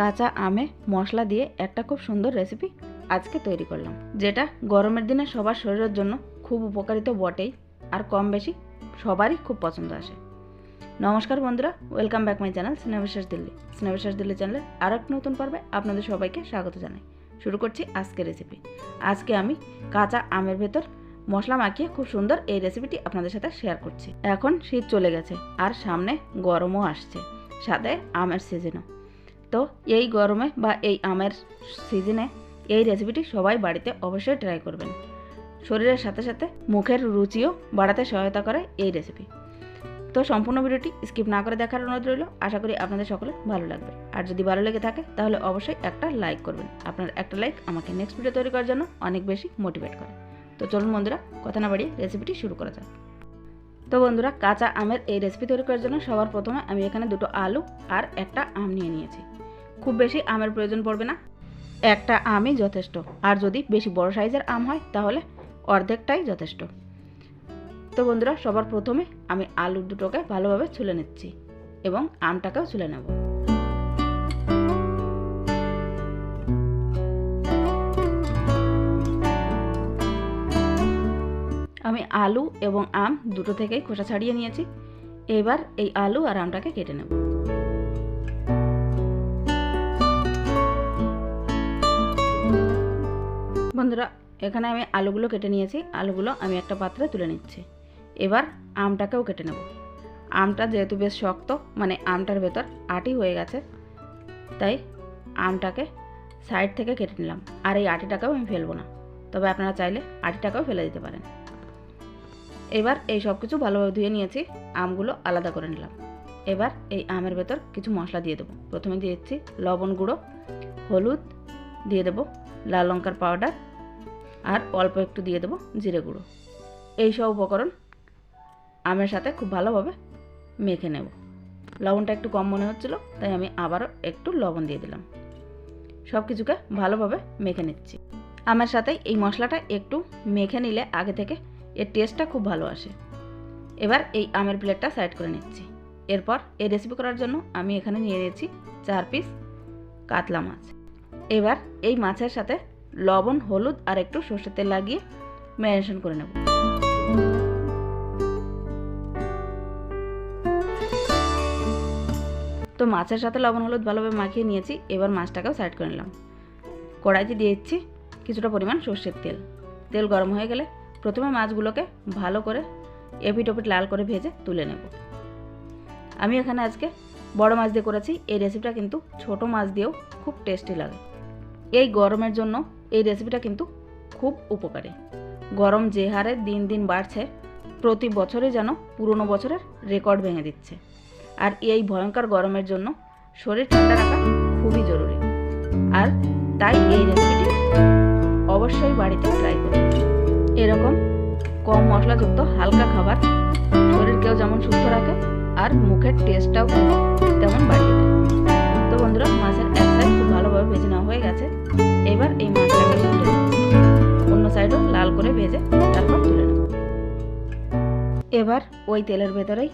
কাঁচা আমে মশলা দিয়ে একটা খুব সুন্দর রেসিপি আজকে তৈরি করলাম, যেটা গরমের দিনে সবার শরীরের জন্য খুব উপকারিত বটেই আর কম বেশি সবারই খুব পছন্দ আসে। নমস্কার বন্ধুরা welcome back my channel Snehabiswas Delhi Snehabiswas Delhi চ্যানেলের আর এক নতুন পর্বে আপনাদের সবাইকে স্বাগত জানাই। শুরু করছি আজকে রেসিপি আজকে আমি কাঁচা আমের ভেতর মশলা মাখিয়ে খুব সুন্দর এই রেসিপিটি আপনাদের সাথে শেয়ার করছি। এখন শীত চলে গেছে আর সামনে গরমও আসছে, সাথে আমের সিজনও তো এই গরমে বা এই আমের সিজনে এই রেসিপিটি সবাই বাড়িতে অবশ্যই ট্রাই করবেন। শরীরের সাথে সাথে মুখের রুচিও বাড়াতে সহায়তা করে এই রেসিপি তো সম্পূর্ণ ভিডিওটি স্কিপ না করে দেখার অনুরোধ রইল। আশা করি আপনাদের সকলে ভালো লাগবে। আর যদি ভালো লেগে থাকে, তাহলে অবশ্যই একটা লাইক করবেন। আপনার একটা লাইক আমাকে নেক্সট ভিডিও তৈরি করার জন্য অনেক বেশি মোটিভেট করে। তো চলুন বন্ধুরা, কথা না বাড়িয়ে রেসিপিটি শুরু করা যাক। তো বন্ধুরা, কাঁচা আমের এই রেসিপি তৈরি করার জন্য সবার প্রথমে আমি এখানে দুটো আলু আর একটা আম নিয়ে নিয়েছি। খুব বেশি আমের প্রয়োজন পড়বে না। একটা আমই যথেষ্ট। আর যদি বেশি বড় সাইজের আম হয়, তাহলে অর্ধেকটাই যথেষ্ট। তো বন্ধুরা, সবার প্রথমে আমি আলু দুটোকে ভালোভাবে ছুলে নিচ্ছি এবং আমটাকেও ছুলে নেব। আমি আলু এবং আম দুটো থেকেই খোসা ছাড়িয়ে নিয়েছি। এবার এই আলু আর আমটাকে কেটে নেব। বন্ধুরা, এখানে আমি আলুগুলো কেটে নিয়েছি। আলুগুলো আমি একটা পাত্রে তুলে নিচ্ছি। এবার আমটাকেও কেটে নেব। আমটা যেহেতু বেশ শক্ত মানে আমটার ভেতর আটি হয়ে গেছে, তাই আমটাকে সাইড থেকে কেটে নিলাম। আর এই আটিটাকেও আমি ফেলব না। তবে আপনারা চাইলে আটিটাকেও ফেলে দিতে পারেন। এবার এই সব কিছু ভালোভাবে ধুয়ে নিয়েছি, আমগুলো আলাদা করে নিলাম। এবার এই আমের ভেতর কিছু মশলা দিয়ে দেবো। প্রথমে দিয়ে দিচ্ছি লবণ গুঁড়ো, হলুদ, দিয়ে দেবো লাল লঙ্কার পাউডার আর অল্প একটু দিয়ে দেবো জিরে গুঁড়ো। এই সব উপকরণ আমের সাথে খুব ভালোভাবে মেখে নেব। লবণটা একটু কম মনে হচ্ছিল, তাই আমি আবারও একটু লবণ দিয়ে দিলাম। সব কিছুকে ভালোভাবে মেখে নিচ্ছি। আমের সাথে এই মশলাটা একটু মেখে নিলে আগে থেকে এর টেস্টটা খুব ভালো আসে। এবার এই আমের প্লেটটা সাইড করে নিচ্ছি। এরপর এই রেসিপি করার জন্য আমি এখানে নিয়ে নিয়েছি চার পিস কাতলা মাছ। এবার এই মাছের সাথে লবণ, হলুদ আর একটু সর্ষের তেল লাগিয়ে ম্যারিনেশন করে নেব। তো মাছের সাথে লবণ, হলুদ ভালোভাবে মাখিয়ে নিয়েছি, এবার মাছটাকেও সাইড করে নিলাম। কড়াইতে দিয়ে দিচ্ছি কিছুটা পরিমাণ সর্ষের তেল। তেল গরম হয়ে গেলে প্রথমে মাছগুলোকে ভালো করে এপিট ওপিট লাল করে ভেজে তুলে নেব। আমি এখানে আজকে বড় মাছ দিয়ে করেছি, এই রেসিপিটা কিন্তু ছোট মাছ দিয়েও খুব টেস্টি লাগে। এই গরমের জন্য এই রেসিপিটা কিন্তু খুব উপকারী। গরম যে হারে দিন দিন বাড়ছে, প্রতি বছরে যেন পুরনো বছরের রেকর্ড ভেঙে দিচ্ছে। আর এই ভয়ঙ্কর গরমের জন্য শরীর ঠান্ডা রাখা খুবই জরুরি। আর তাই এই রেসিপিটি অবশ্যই বাড়িতে ট্রাই করুন। এরকম কম মশলাযুক্ত হালকা খাবার শরীরকেও যেমন সুস্থ রাখে, আর মুখের টেস্টটাও ওই তেলের ভেতরেই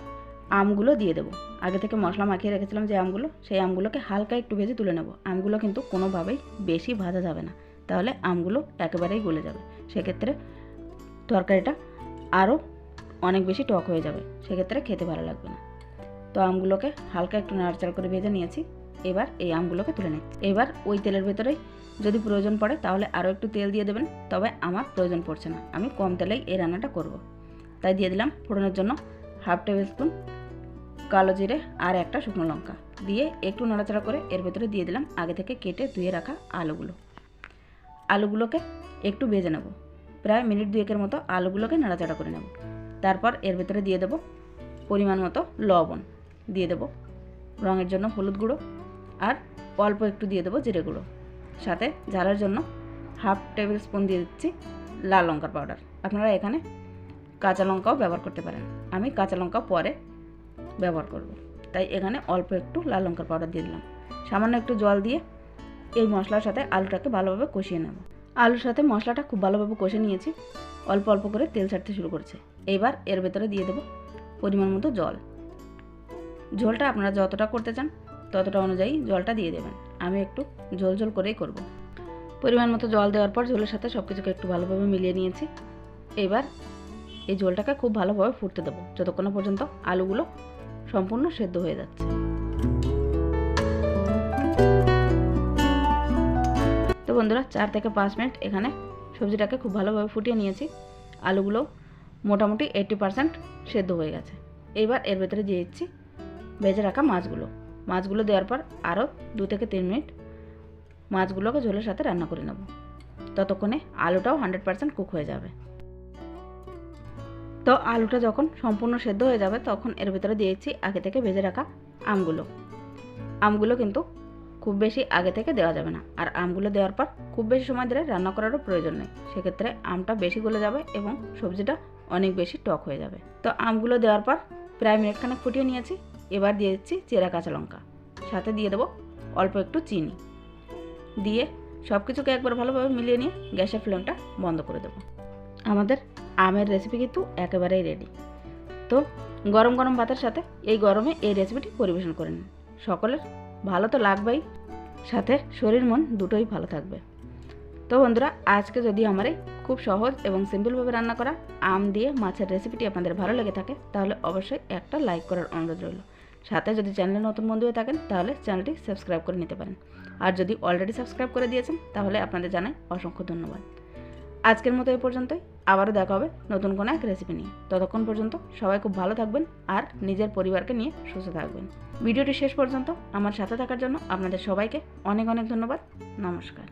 আমগুলো দিয়ে দেবো। আগে থেকে মশলা মাখিয়ে রেখেছিলাম যে আমগুলো, সেই আমগুলোকে হালকা একটু ভেজে তুলে নেব। আমগুলো কিন্তু কোনোভাবেই বেশি ভাজা যাবে না। তাহলে আমগুলো একেবারেই গলে যাবে। সেক্ষেত্রে তরকারিটা আরও অনেক বেশি টক হয়ে যাবে। সেক্ষেত্রে খেতে ভালো লাগবে না। তো আমগুলোকে হালকা একটু নাড়াচাড়া করে ভেজে নিয়েছি। এবার এই আমগুলোকে তুলে নিচ্ছি। এবার ওই তেলের ভেতরেই যদি প্রয়োজন পড়ে তাহলে আরও একটু তেল দিয়ে দেবেন। তবে আমার প্রয়োজন পড়ছে না। আমি কম তেলেই এই রান্নাটা করব। তাই দিয়ে দিলাম ফোড়নের জন্য হাফ টেবিল স্পুন কালো জিরে আর একটা শুকনো লঙ্কা। দিয়ে একটু নাড়াচাড়া করে এর ভেতরে দিয়ে দিলাম আগে থেকে কেটে ধুয়ে রাখা আলুগুলো। আলুগুলোকে একটু ভেজে নেব। প্রায় মিনিট দুয়েকের মতো আলুগুলোকে নাড়াচাড়া করে নেব। তারপর এর ভেতরে দিয়ে দেব পরিমাণ মতো লবণ। দিয়ে দেব রঙের জন্য হলুদ গুঁড়ো আর অল্প একটু দিয়ে দেবো জিরে গুঁড়ো। সাথে ঝালের জন্য হাফ টেবিল স্পুন দিয়ে দিচ্ছি লাল লঙ্কার পাউডার। আপনারা এখানে কাঁচা লঙ্কাও ব্যবহার করতে পারেন। আমি কাঁচা লঙ্কা পরে ব্যবহার করব। তাই এখানে অল্প একটু লাল লঙ্কার পাউডার দিয়ে দিলাম। সামান্য একটু জল দিয়ে এই মশলার সাথে আলুটাকে ভালোভাবে কষিয়ে নেব। আলুর সাথে মশলাটা খুব ভালোভাবে কষে নিয়েছি। অল্প অল্প করে তেল ছাড়তে শুরু করছে। এবার এর ভেতরে দিয়ে দেবো পরিমাণ মতো জল। ঝোলটা আপনারা যতটা করতে চান ততটা অনুযায়ী জলটা দিয়ে দেবেন। আমি একটু ঝোল ঝোল করেই করব। পরিমাণ মতো জল দেওয়ার পর ঝোলের সাথে সব কিছুকে একটু ভালোভাবে মিলিয়ে নিয়েছি। এবার এই ঝোলটাকে খুব ভালোভাবে ফুটতে দেবো। যতক্ষণ পর্যন্ত আলুগুলো সম্পূর্ণ সেদ্ধ হয়ে যাচ্ছে। তো বন্ধুরা, চার থেকে পাঁচ মিনিট এখানে সবজিটাকে খুব ভালোভাবে ফুটিয়ে নিয়েছি। আলুগুলো মোটামুটি এইটটি পারসেন্ট সেদ্ধ হয়ে গেছে। এইবার এর ভেতরে দিয়ে দিচ্ছি ভেজে রাখা মাছগুলো। মাছগুলো দেওয়ার পর আরও দু থেকে তিন মিনিট মাছগুলোকে ঝোলের সাথে রান্না করে নেব। ততক্ষণে আলুটাও হান্ড্রেড পারসেন্ট কুক হয়ে যাবে। তো আলুটা যখন সম্পূর্ণ সেদ্ধ হয়ে যাবে, তখন এর ভেতরে দিয়েছি আগে থেকে ভেজে রাখা আমগুলো। আমগুলো কিন্তু খুব বেশি আগে থেকে দেওয়া যাবে না। আর আমগুলো দেওয়ার পর খুব বেশি সময় ধরে রান্না করারও প্রয়োজন নেই। সেক্ষেত্রে আমটা বেশি গলে যাবে এবং সবজিটা অনেক বেশি টক হয়ে যাবে। তো আমগুলো দেওয়ার পর প্রায় মিনিটখানেক ফুটিয়ে নিয়েছি। এবার দিয়ে দিচ্ছি চেরা কাঁচা লঙ্কা। সাথে দিয়ে দেবো অল্প একটু চিনি। দিয়ে সব কিছুকে একবার ভালোভাবে মিলিয়ে নিয়ে গ্যাসের ফ্লেমটা বন্ধ করে দেবো। আমাদের আমের রেসিপি কিন্তু একেবারেই রেডি তো গরম গরম ভাতের সাথে এই গরমে এই রেসিপিটি পরিবেশন করে নিন। সকলের ভালো তো লাগবেই, সাথে শরীর মন দুটোই ভালো থাকবে। তো বন্ধুরা, আজকে যদি আমার এই খুব সহজ এবং সিম্পলভাবে রান্না করা আম দিয়ে মাছের রেসিপিটি আপনাদের ভালো লেগে থাকে, তাহলে অবশ্যই একটা লাইক করার অনুরোধ রইল। সাথে যদি চ্যানেলে নতুন বন্ধু হয়ে থাকেন, তাহলে চ্যানেলটি সাবস্ক্রাইব করে নিতে পারেন। আর যদি অলরেডি সাবস্ক্রাইব করে দিয়েছেন, তাহলে আপনাদের জানাই অসংখ্য ধন্যবাদ। আজকের মতো এই পর্যন্তই। আবারও দেখা হবে নতুন কোনো এক রেসিপি নিয়ে। ততক্ষণ পর্যন্ত সবাই খুব ভালো থাকবেন আর নিজের পরিবারকে নিয়ে সুস্থ থাকবেন। ভিডিওটি শেষ পর্যন্ত আমার সাথে থাকার জন্য আপনাদের সবাইকে অনেক অনেক ধন্যবাদ। নমস্কার।